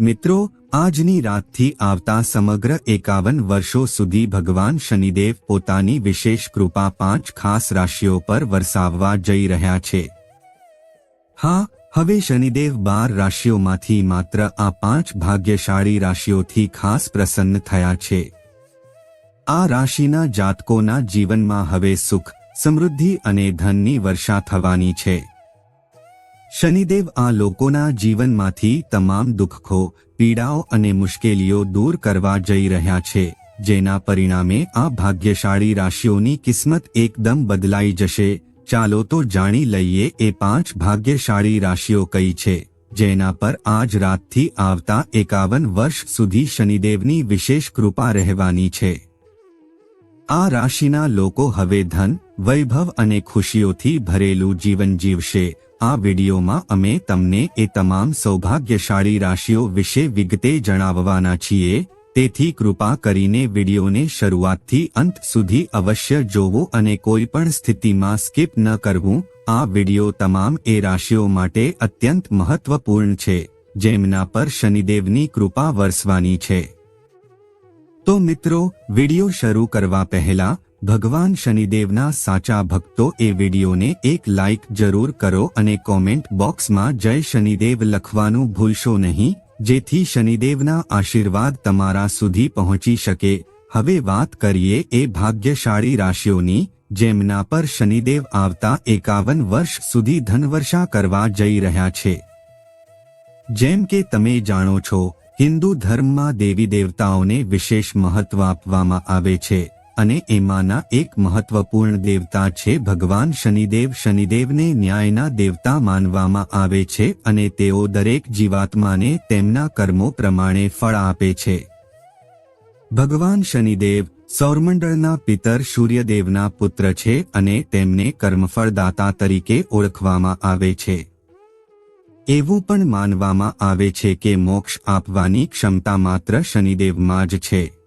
મિત્રો, આજની રાતથી આવતા સમગ્ર એકાવન વર્ષો સુધી ભગવાન શનિદેવ પોતાની વિશેષ કૃપા પાંચ ખાસ રાશિઓ પર વરસાવવા જઈ રહ્યા છે. હા, હવે શનિદેવ બાર રાશિઓમાંથી માત્ર આ પાંચ ભાગ્યશાળી રાશિઓથી ખાસ પ્રસન્ન થયા છે. આ રાશિના જાતકોના જીવનમાં હવે સુખ, સમૃદ્ધિ અને ધનની વર્ષા થવાની છે. શનિદેવ આ લોકોના જીવનમાંથી તમામ દુઃખો, પીડાઓ અને મુશ્કેલીઓ દૂર કરવા જઈ રહ્યા છે, જેના પરિણામે આ ભાગ્યશાળી રાશિઓની કિસ્મત એકદમ બદલાઈ જશે. ચાલો તો જાણી લઈએ એ પાંચ ભાગ્યશાળી રાશિઓ કઈ છે, જેના પર આજ રાતથી આવતા એકાવન વર્ષ સુધી શનિદેવની વિશેષ કૃપા રહેવાની છે. આ રાશિના લોકો હવે ધન, વૈભવ અને ખુશીઓથી ભરેલું જીવન જીવશે. આ વિડીયોમાં અમે તમને એ તમામ સૌભાગ્યશાળી રાશિઓ વિશે વિગતે જણાવવાના છીએ, તેથી કૃપા કરીને વિડીયોને શરૂઆતથી અંત સુધી અવશ્ય જોવો અને કોઈ પણ સ્થિતિમાં સ્કીપ ન કરવું. આ વીડિયો તમામ એ રાશિઓ માટે અત્યંત મહત્વપૂર્ણ છે, જેમના પર શનિદેવની કૃપા વરસવાની છે. તો મિત્રો, વિડિયો શરૂ કરવા પહેલા ભગવાન શનિદેવના સાચા ભક્તો એ વિડીયોને એક લાઇક જરૂર કરો અને કોમેન્ટ બોક્સમાં જય શનિદેવ લખવાનું ભૂલશો નહીં, જેથી શનિદેવના આશીર્વાદ તમારા સુધી પહોંચી શકે. હવે વાત કરીએ એ ભાગ્યશાળી રાશિઓની, જેમના પર શનિદેવ આવતા એકાવન વર્ષ સુધી ધનવર્ષા કરવા જઈ રહ્યા છે. જેમ કે તમે જાણો છો, હિન્દુ ધર્મમાં દેવી દેવતાઓને વિશેષ મહત્વ આપવામાં આવે છે. અને એમાંના એક મહત્વપૂર્ણ દેવતા છે ભગવાન શનિદેવ. શનિદેવને ન્યાયના દેવતા માનવામાં આવે છે અને તેઓ દરેક જીવાત્માને તેમના કર્મો પ્રમાણે ફળ આપે છે. ભગવાન શનિદેવ સૌરમંડળના પિતર સૂર્યદેવના પુત્ર છે અને તેમને કર્મફળદાતા તરીકે ઓળખવામાં આવે છે. એવું પણ માનવામાં આવે છે કે મોક્ષ આપવાની ક્ષમતા માત્ર શનિદેવમાં જ છે.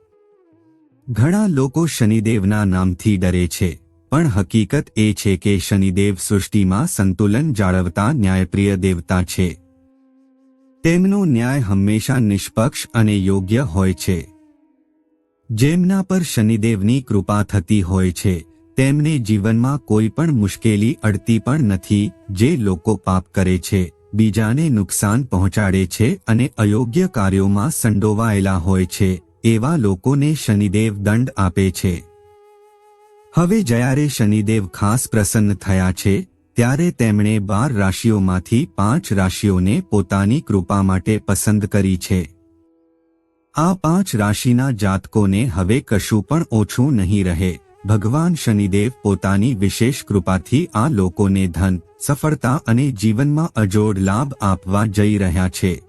ઘણા લોકો શનિદેવના નામથી ડરે છે, પણ હકીકત એ છે કે શનિદેવ સૃષ્ટિમાં સંતુલન જાળવતા ન્યાયપ્રિય દેવતા છે. તેમનો ન્યાય હંમેશા નિષ્પક્ષ અને યોગ્ય હોય છે. જેમના પર શનિદેવની કૃપા થતી હોય છે, તેમને જીવનમાં કોઈ પણ મુશ્કેલી અડતી પણ નથી, જે લોકો પાપ કરે છે, બીજાને નુકસાન પહોંચાડે છે અને અયોગ્ય કાર્યોમાં સંડોવાયેલા હોય છે. એવા લોકોને શનિદેવ દંડ આપે છે. હવે જ્યારે શનિદેવ ખાસ પ્રસન્ન થયા છે, ત્યારે તેમણે બાર રાશિઓમાંથી પાંચ રાશિઓને પોતાની કૃપા માટે પસંદ કરી છે. આ પાંચ રાશિના જાતકોને હવે કશું પણ ઓછું નહીં રહે. ભગવાન શનિદેવ પોતાની વિશેષ કૃપાથી આ લોકોને ધન, સફળતા અને જીવનમાં અજોડ લાભ આપવા જઈ રહ્યા છે.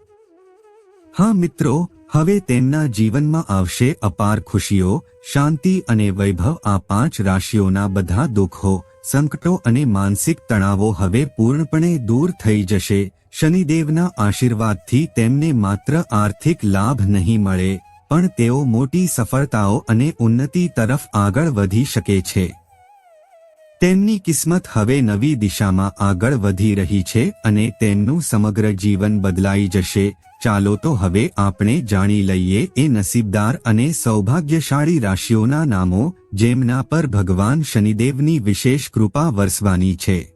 હા મિત્રો હવે તેમના જીવનમાં આવશે અપાર ખુશીઓ, શાંતિ અને વૈભવ આ પાંચ રાશિઓના બધા દુઃખો, સંકટો અને માનસિક તણાવો હવે પૂર્ણપણે દૂર થઈ જશે. શનિદેવના આશીર્વાદથી તેમને માત્ર આર્થિક લાભ નહીં મળે, પણ તેઓ મોટી સફળતાઓ અને ઉન્નતિ તરફ આગળ વધી શકે છે. તેમની કિસ્મત હવે નવી દિશામાં આગળ વધી રહી છે અને તેમનું સમગ્ર જીવન બદલાઈ જશે. ચાલો તો હવે આપણે જાણી લઈએ એ નસીબદાર અને સૌભાગ્યશાળી રાશિઓના નામો, જેમના પર ભગવાન શનિદેવની વિશેષ કૃપા વરસવાની છે.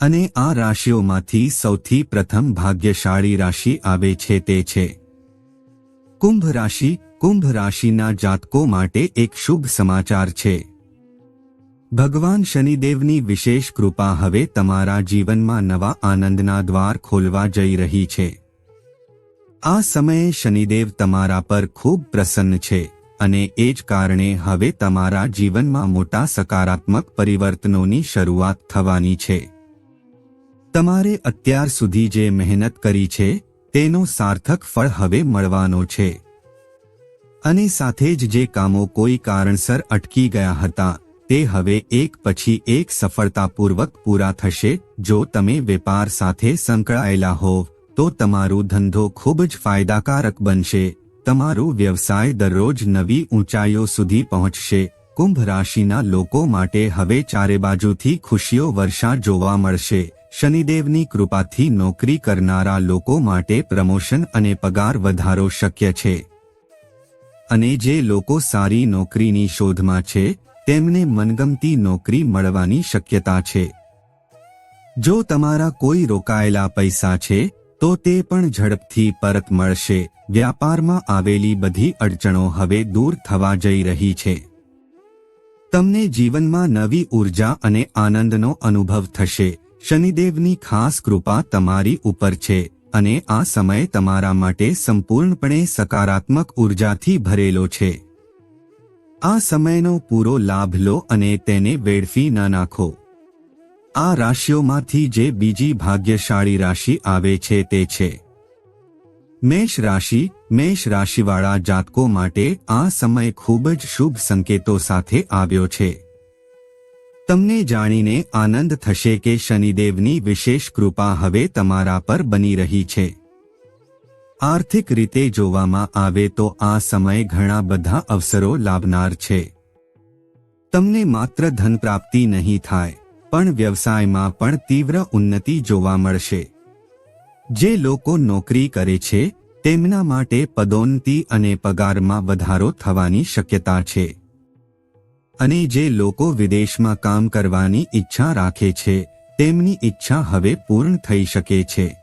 અને આ રાશિઓમાંથી સૌથી પ્રથમ ભાગ્યશાળી રાશિ આવે છે તે છે. કુંભ રાશિ, કુંભ રાશિના જાતકો માટે એક શુભ સમાચાર છે. ભગવાન શનિદેવની વિશેષ કૃપા હવે તમારા જીવનમાં નવા આનંદના દ્વાર ખોલવા જઈ રહી છે. આ સમયે શનિદેવ તમારા પર ખૂબ પ્રસન્ન છે અને એ જ કારણે હવે તમારા જીવનમાં મોટા સકારાત્મક પરિવર્તનોની શરૂઆત થવાની છે. તમારે અત્યાર સુધી જે મહેનત કરી છે, તેનો સાર્થક ફળ હવે મળવાનો છે. અને સાથે જ જે કામો કોઈ કારણસર અટકી ગયા હતા, તે હવે એક પછી એક સફળતાપૂર્વક પૂરા થશે, જો તમે વેપાર સાથે સંકળાયેલા હોવ. તો તમારો ધંધો ખૂબ જ ફાયદાકારક બનશે. તમારો વ્યવસાય દરરોજ નવી ઊંચાઈઓ સુધી પહોંચશે. કુંભ રાશિના લોકો માટે હવે ચારે બાજુથી ખુશીઓ વર્ષા જોવા મળશે. શનિદેવની કૃપાથી નોકરી કરનારા લોકો માટે પ્રમોશન અને પગાર વધારો શક્ય છે. અને જે લોકો સારી નોકરીની શોધમાં છે, તેમને મનગમતી નોકરી મળવાની શક્યતા છે. જો તમારા કોઈ રોકાયેલા પૈસા છે તો તે પણ ઝડપથી પરત મળશે. વ્યાપારમાં આવેલી બધી અડચણો હવે દૂર થવા જઈ રહી છે. તમને જીવનમાં નવી ઊર્જા અને આનંદનો અનુભવ થશે. શનિદેવની ખાસ કૃપા તમારી ઉપર છે અને આ સમય તમારા માટે સંપૂર્ણપણે સકારાત્મક ઉર્જાથી ભરેલો છે. આ સમયનો પૂરો લાભ લો અને તેને વેડફી ન નાખો. આ રાશિઓમાંથી જે બીજી ભાગ્યશાળી રાશિ આવે છે તે છે. મેષ રાશિ, મેષ રાશિવાળા જાતકો માટે આ સમય ખૂબ જ શુભ સંકેતો સાથે આવ્યો છે. તમને જાણીને આનંદ થશે કે શનિદેવની વિશેષ કૃપા હવે તમારા પર બની રહી છે. આર્થિક રીતે જોવામાં આવે તો આ સમય ઘણા બધા અવસરો લાવનાર છે. તમને માત્ર ધન પ્રાપ્તિ નહીં થાય. પણ વ્યવસાયમાં પણ તીવ્ર ઉન્નતિ જોવા મળશે. જે લોકો નોકરી કરે છે, તેમના માટે પદોન્નતિ અને પગારમાં વધારો થવાની શક્યતા છે. અને જે લોકો વિદેશમાં કામ કરવાની ઈચ્છા રાખે છે, તેમની ઈચ્છા હવે પૂર્ણ થઈ શકે છે.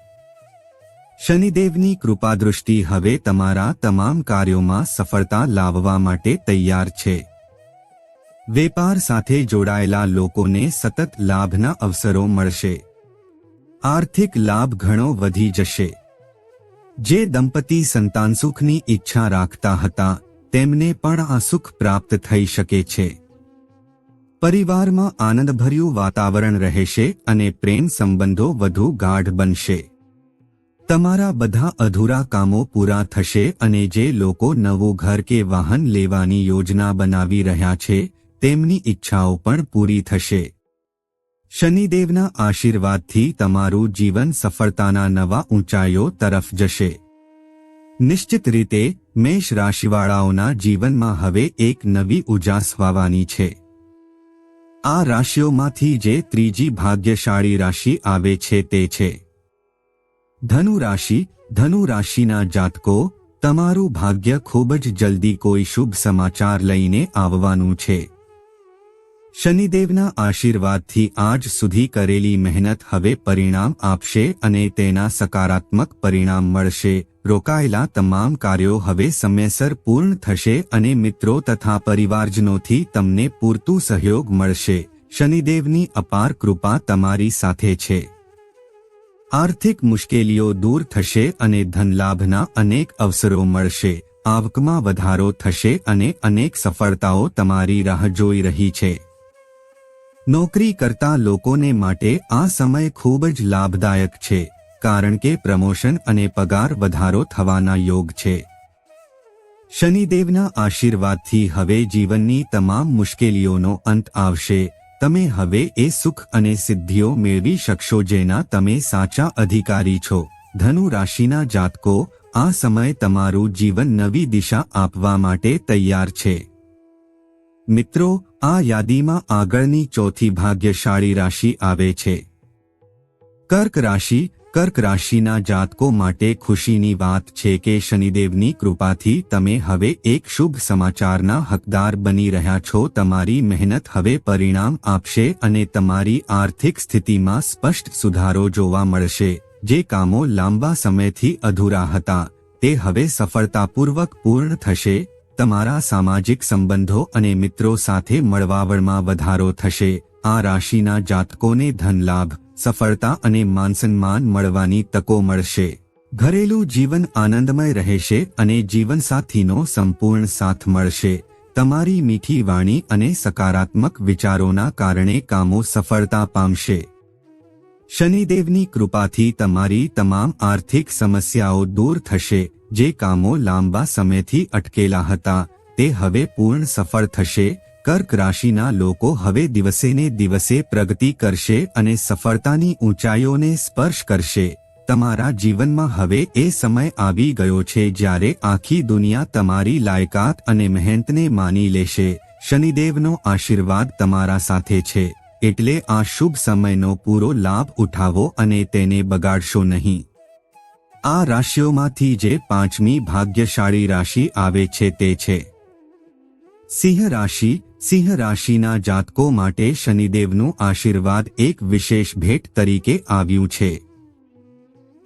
શનિદેવની કૃપાદૃષ્ટિ હવે તમારા તમામ કાર્યોમાં સફળતા લાવવા માટે તૈયાર છે. વેપાર સાથે જોડાયેલા લોકોને સતત લાભના અવસરો મળશે. આર્થિક લાભ ઘણો વધી જશે. જે દંપતી સંતાન સુખની ઈચ્છા રાખતા હતા, તેમને પણ આ સુખ પ્રાપ્ત થઈ શકે છે. પરિવારમાં આનંદભર્યું વાતાવરણ રહેશે અને પ્રેમ સંબંધો વધુ ગાઢ બનશે. તમારા બધા અધૂરા કામો પૂરા થશે અને જે લોકો નવું ઘર કે વાહન લેવાની યોજના બનાવી રહ્યા છે તેમની ઈચ્છાઓ પણ પૂરી થશે. શનિદેવના આશીર્વાદથી તમારું જીવન સફળતાના નવા ઊંચાઈઓ તરફ જશે. નિશ્ચિત રીતે, મેષ રાશિવાળાઓના જીવનમાં હવે એક નવી ઉજાસ વાવાની છે. આ રાશિઓમાંથી જે ત્રીજી ભાગ્યશાળી રાશિ આવે છે તે છે. ધનુ રાશિ, ધનુ રાશિના જાતકો, તમારું ભાગ્ય ખૂબ જ જલ્દી કોઈ શુભ સમાચાર લઈને આવવાનું છે. શનિદેવના આશીર્વાદથી આજ સુધી કરેલી મહેનત હવે પરિણામ આપશે અને તેના સકારાત્મક પરિણામ મળશે. રોકાયેલા તમામ કાર્યો હવે સમયસર પૂર્ણ થશે અને મિત્રો તથા પરિવારજનોથી તમને પૂરતું સહયોગ મળશે. શનિદેવની અપાર કૃપા તમારી સાથે છે. આર્થિક મુશ્કેલીઓ દૂર થશે અને ધનલાભના અનેક અવસરો મળશે. આવકમાં વધારો થશે અને અનેક સફળતાઓ તમારી રાહ જોઈ રહી છે. નોકરી કરતા લોકોને માટે આ સમય ખૂબ જ લાભદાયક છે, કારણ કે પ્રમોશન અને પગાર વધારો થવાના યોગ છે. શનિદેવના આશીર્વાદથી હવે જીવનની તમામ મુશ્કેલીઓનો અંત આવશે. તમે હવે એ સુખ અને સિદ્ધિઓ મેળવી શકશો જેના તમે સાચા અધિકારી છો. ધનુ રાશિના જાતકો, આ સમય તમારું જીવન નવી દિશા આપવા માટે તૈયાર છે. મિત્રો, આ યાદીમાં આગળની ચોથી ભાગ્યશાળી રાશિ આવે છે. કર્ક રાશિ, કર્ક રાશિના જાતકો માટે ખુશીની વાત છે કે શનિદેવની કૃપાથી તમે હવે એક શુભ સમાચારના હકદાર બની રહ્યા છો. તમારી મહેનત હવે પરિણામ આપશે અને તમારી આર્થિક સ્થિતિમાં સ્પષ્ટ સુધારો જોવા મળશે. જે કામો લાંબા સમયથી અધૂરા હતા, તે હવે સફળતાપૂર્વક પૂર્ણ થશે. તમારા સામાજિક સંબંધો અને મિત્રો સાથે મળવાવળમાં વધારો થશે. આ રાશિના જાતકોને ધનલાભ સફળતા અને માનસન્માન મળવાની તકો મળશે. ઘરેલું જીવન આનંદમય રહેશે અને જીવનસાથીનો સંપૂર્ણ સાથ મળશે. તમારી મીઠી વાણી અને સકારાત્મક વિચારોના કારણે કામો સફળતા પામશે. શનિદેવની કૃપાથી તમારી તમામ આર્થિક સમસ્યાઓ દૂર થશે, જે કામો લાંબા સમયથી અટકેલા હતા, તે હવે પૂર્ણ સફળ થશે, કર્ક રાશિના લોકો હવે દિવસેને દિવસે પ્રગતિ કરશે અને સફળતાની ઊંચાઈઓને સ્પર્શ કરશે. તમારા જીવનમાં હવે એ સમય આવી ગયો છે જ્યારે આખી દુનિયા તમારી લાયકાત અને મહેનતને માની લેશે. શનિદેવનો આશીર્વાદ તમારા સાથે છે. એટલે આ શુભ સમયનો પૂરો લાભ ઉઠાવો અને તેને બગાડશો નહીં. આ રાશિઓમાંથી જે પાંચમી ભાગ્યશાળી રાશિ આવે છે તે છે. સિંહ રાશિ, સિંહ રાશિના જાતકો માટે શનિદેવનું આશીર્વાદ એક વિશેષ ભેટ તરીકે આવ્યું છે.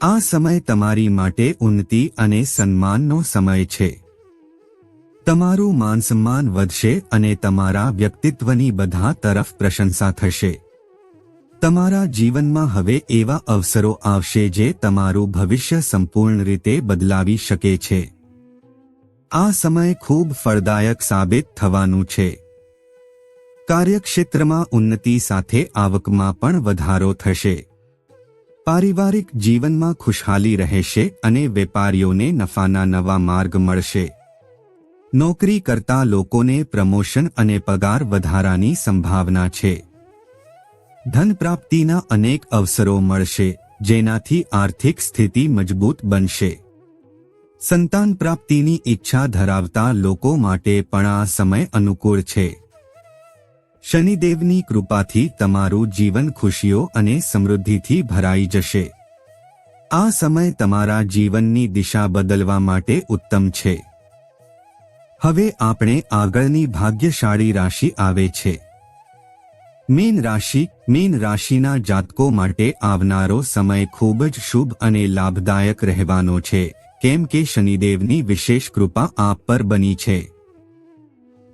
આ સમય તમારી માટે ઉન્નતિ અને સન્માનનો સમય છે. તમારું માન સન્માન વધશે અને તમારા વ્યક્તિત્વની બધા તરફ પ્રશંસા થશે. તમારા જીવનમાં હવે એવા અવસરો આવશે જે તમારું ભવિષ્ય સંપૂર્ણ રીતે બદલાવી શકે છે. આ સમય ખૂબ ફળદાયક સાબિત થવાનું છે. કાર્યક્ષેત્રમાં ઉન્નતિ સાથે આવકમાં પણ વધારો થશે. પારિવારિક જીવનમાં ખુશહાલી રહેશે અને વેપારીઓને નફાના નવા માર્ગ મળશે. નોકરી કરતા લોકોને પ્રમોશન અને પગાર વધારાની સંભાવના છે. ધન પ્રાપ્તિના અનેક અવસરો મળશે, જેનાથી આર્થિક સ્થિતિ મજબૂત બનશે. સંતાન પ્રાપ્તિની ઈચ્છા ધરાવતા લોકો માટે પણ આ સમય અનુકૂળ છે. શનિદેવની કૃપાથી તમારું જીવન ખુશીઓ અને સમૃદ્ધિથી ભરાઈ જશે. આ સમય તમારા જીવનની દિશા બદલવા માટે ઉત્તમ છે. હવે આપણે આગળની ભાગ્યશાળી રાશિ આવે છે. મીન રાશિ, મીન રાશિના જાતકો માટે આવનારો સમય ખૂબ જ શુભ અને લાભદાયક રહેવાનો છે, કેમ કે શનિદેવની વિશેષ કૃપા આપ પર બની છે.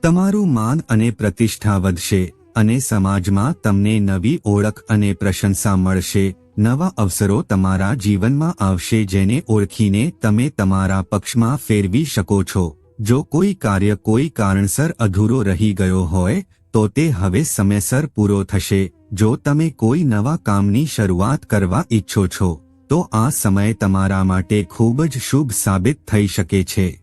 તમારું માન અને પ્રતિષ્ઠા વધશે અને સમાજમાં તમને નવી ઓળખ અને પ્રશંસા મળશે. નવા અવસરો તમારા જીવનમાં આવશે જેને ઓળખીને તમે તમારા પક્ષમાં ફેરવી શકો છો. જો કોઈ કાર્ય કોઈ કારણસર અધૂરો રહી ગયો હોય, તો તે હવે સમયસર પૂરો થશે. જો તમે કોઈ નવા કામની શરૂઆત કરવા ઈચ્છો છો, તો આ સમય તમારા માટે ખૂબ જ શુભ સાબિત થઈ શકે છે.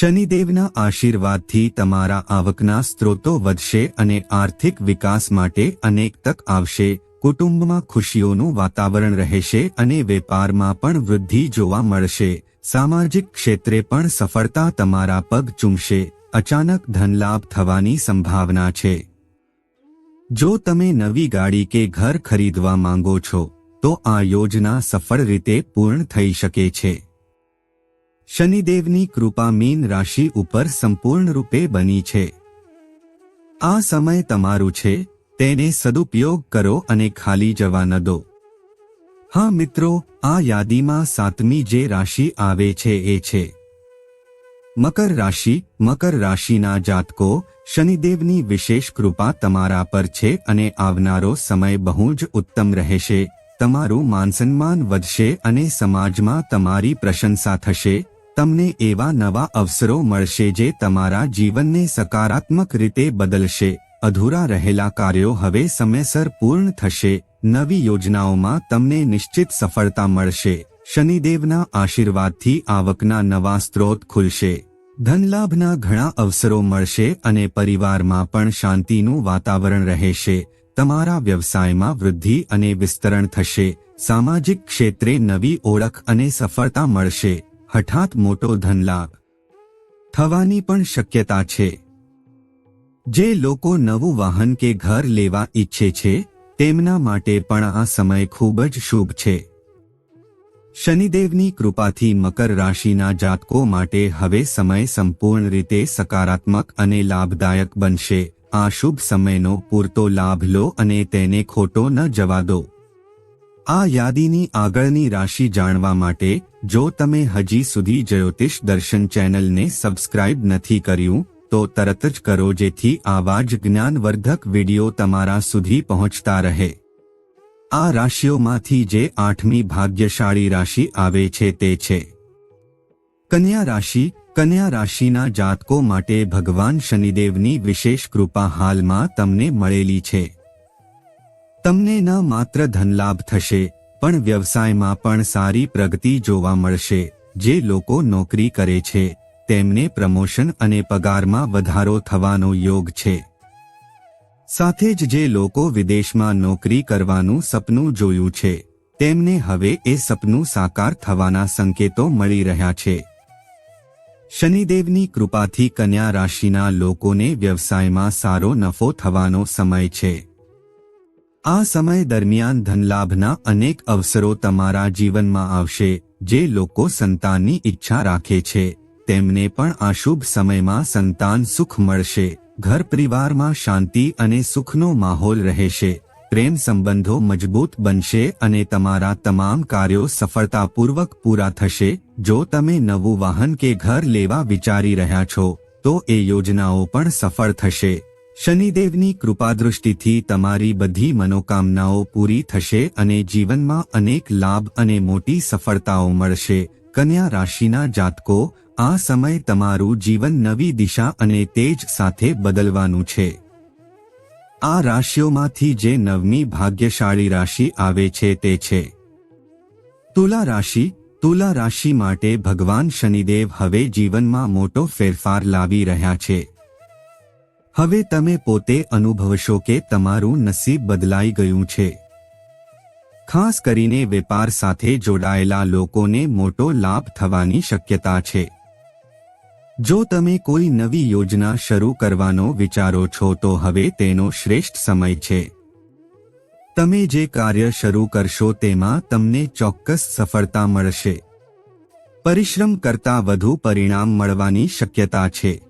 શનિદેવના આશીર્વાદથી તમારા આવકના સ્ત્રોતો વધશે અને આર્થિક વિકાસ માટે અનેક તક આવશે. કુટુંબમાં ખુશીઓનું વાતાવરણ રહેશે અને વેપારમાં પણ વૃદ્ધિ જોવા મળશે. સામાજિક ક્ષેત્રે પણ સફળતા તમારા પગ ચૂમશે, અચાનક ધનલાભ થવાની સંભાવના છે. જો તમે નવી ગાડી કે ઘર ખરીદવા માંગો છો, તો આ યોજના સફળ રીતે પૂર્ણ થઈ શકે છે. શનિદેવની કૃપા મીન રાશિ ઉપર સંપૂર્ણ રૂપે બની છે. આ સમય તમારું છે, તેને સદુપયોગ કરો અને ખાલી જવા ન દો. હા મિત્રો, આ યાદીમાં સાતમી જે રાશિ આવે છે એ છે. મકર રાશિ, મકર રાશિના જાતકો, શનિદેવની વિશેષ કૃપા તમારા પર છે અને આવનારો સમય બહુ જ ઉત્તમ રહેશે. તમારું માનસન્માન વધશે અને સમાજમાં તમારી પ્રશંસા થશે. તમને એવા નવા અવસરો મળશે જે તમારા જીવનને સકારાત્મક રીતે બદલશે. અધૂરા રહેલા કાર્યો હવે સમયસર પૂર્ણ થશે. નવી યોજનાઓમાં તમને નિશ્ચિત સફળતા મળશે. શનિદેવના આશીર્વાદથી આવકના નવા સ્ત્રોત ખુલશે. ધનલાભના ઘણા અવસરો મળશે અને પરિવારમાં પણ શાંતિનું વાતાવરણ રહેશે. તમારા વ્યવસાયમાં વૃદ્ધિ અને વિસ્તરણ થશે. સામાજિક ક્ષેત્રે નવી ઓળખ અને સફળતા મળશે. હઠાત મોટો ધનલાભ થવાની પણ શક્યતા છે. જે લોકો નવું વાહન કે ઘર લેવા ઈચ્છે છે તેમના માટે પણ આ સમય ખૂબ જ શુભ છે. શનિદેવની કૃપાથી મકર રાશિના જાતકો માટે હવે સમય સંપૂર્ણ રીતે સકારાત્મક અને લાભદાયક બનશે. આ શુભ સમયનો પૂરતો લાભ લો અને તેને ખોટો ન જવા દો. આ યાદીની આગળની રાશિ જાણવા માટે, જો તમે હજી સુધી જ્યોતિષ દર્શન ચેનલને સબસ્ક્રાઇબ નથી કર્યું તો તરત જ કરો જેથી આવા જ જ્ઞાનવર્ધક વીડિયો તમારા સુધી પહોંચતા રહે. આ રાશિઓમાંથી જે આઠમી ભાગ્યશાળી રાશિ આવે છે તે છે. કન્યા રાશિ, કન્યા રાશિના જાતકો માટે ભગવાન શનિદેવની વિશેષ કૃપા હાલમાં તમને મળેલી છે. તમને ન માત્ર ધનલાભ થશે, પણ વ્યવસાયમાં પણ સારી પ્રગતિ જોવા મળશે, જે લોકો નોકરી કરે છે. તેમને પ્રમોશન અને પગારમાં વધારો થવાનો યોગ છે. સાથે જ જે લોકો વિદેશમાં નોકરી કરવાનું સપનું જોયું છે, તેમને હવે એ સપનું સાકાર થવાના સંકેતો મળી રહ્યા છે. શનિદેવની કૃપાથી કન્યા રાશિના લોકોને વ્યવસાયમાં સારો નફો થવાનો સમય છે. આ સમય દરમિયાન ધનલાભના અનેક અવસરો તમારા જીવનમાં આવશે, જે લોકો સંતાનની ઈચ્છા રાખે છે. તેમને પણ આ શુભ સમયમાં સંતાન સુખ મળશે. ઘર પરિવારમાં શાંતિ અને સુખનો માહોલ રહેશે. પ્રેમ સંબંધો મજબૂત બનશે અને તમારા તમામ કાર્યો સફળતાપૂર્વક પૂરા થશે. જો તમે નવું વાહન કે ઘર લેવા વિચારી રહ્યા છો, તો એ યોજનાઓ પણ સફળ થશે. શનિદેવની કૃપાદૃષ્ટિથી તમારી બધી મનોકામનાઓ પૂરી થશે અને જીવનમાં અનેક લાભ અને મોટી સફળતાઓ મળશે. કન્યા રાશિના જાતકો આ સમય તમારું જીવન નવી દિશા અને તેજ સાથે બદલવાનું છે. આ રાશિઓમાંથી જે નવમી ભાગ્યશાળી રાશિ આવે છે તે છે. તુલા રાશિ તુલા રાશિ માટે ભગવાન શનિદેવ હવે જીવનમાં મોટો ફેરફાર લાવી રહ્યા છે. હવે તમે પોતે અનુભવશો કે તમારું નસીબ બદલાઈ ગયું છે. ખાસ કરીને વેપાર સાથે જોડાયેલા લોકોને મોટો લાભ થવાની શક્યતા છે. જો તમે કોઈ નવી યોજના શરૂ કરવાનો વિચારો છો, તો હવે તેનો શ્રેષ્ઠ સમય છે. તમે જે કાર્ય શરૂ કરશો, તેમાં તમને ચોક્કસ સફળતા મળશે. પરિશ્રમ કરતાં વધુ પરિણામ મળવાની શક્યતા છે.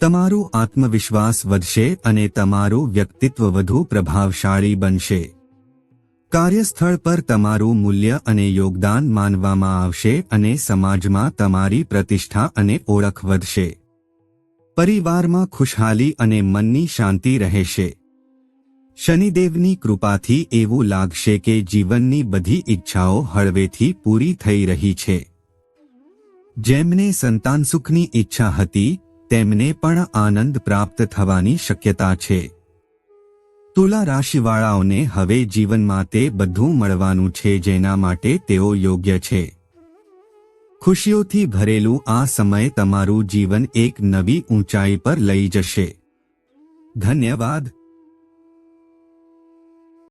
તમારું આત્મવિશ્વાસ વધશે અને તમારું વ્યક્તિત્વ વધુ પ્રભાવશાળી બનશે. કાર્યસ્થળ પર તમારું મૂલ્ય અને યોગદાન માનવામાં આવશે અને સમાજમાં તમારી પ્રતિષ્ઠા અને ઓળખ વધશે. પરિવારમાં ખુશહાલી અને મનની શાંતિ રહેશે. શનિદેવની કૃપાથી એવું લાગશે કે જીવનની બધી ઈચ્છાઓ હળવેથી પૂરી થઈ રહી છે. જેમને સંતાન સુખની ઈચ્છા હતી, તેમને પણ આનંદ પ્રાપ્ત થવાની શક્યતા છે. તુલા રાશિવાળાઓને હવે જીવનમાં તે બધું મળવાનું છે જેના માટે તેઓ યોગ્ય છે. ખુશીઓથી ભરેલું આ સમય તમારું જીવન એક નવી ઊંચાઈ પર લઈ જશે. ધન્યવાદ.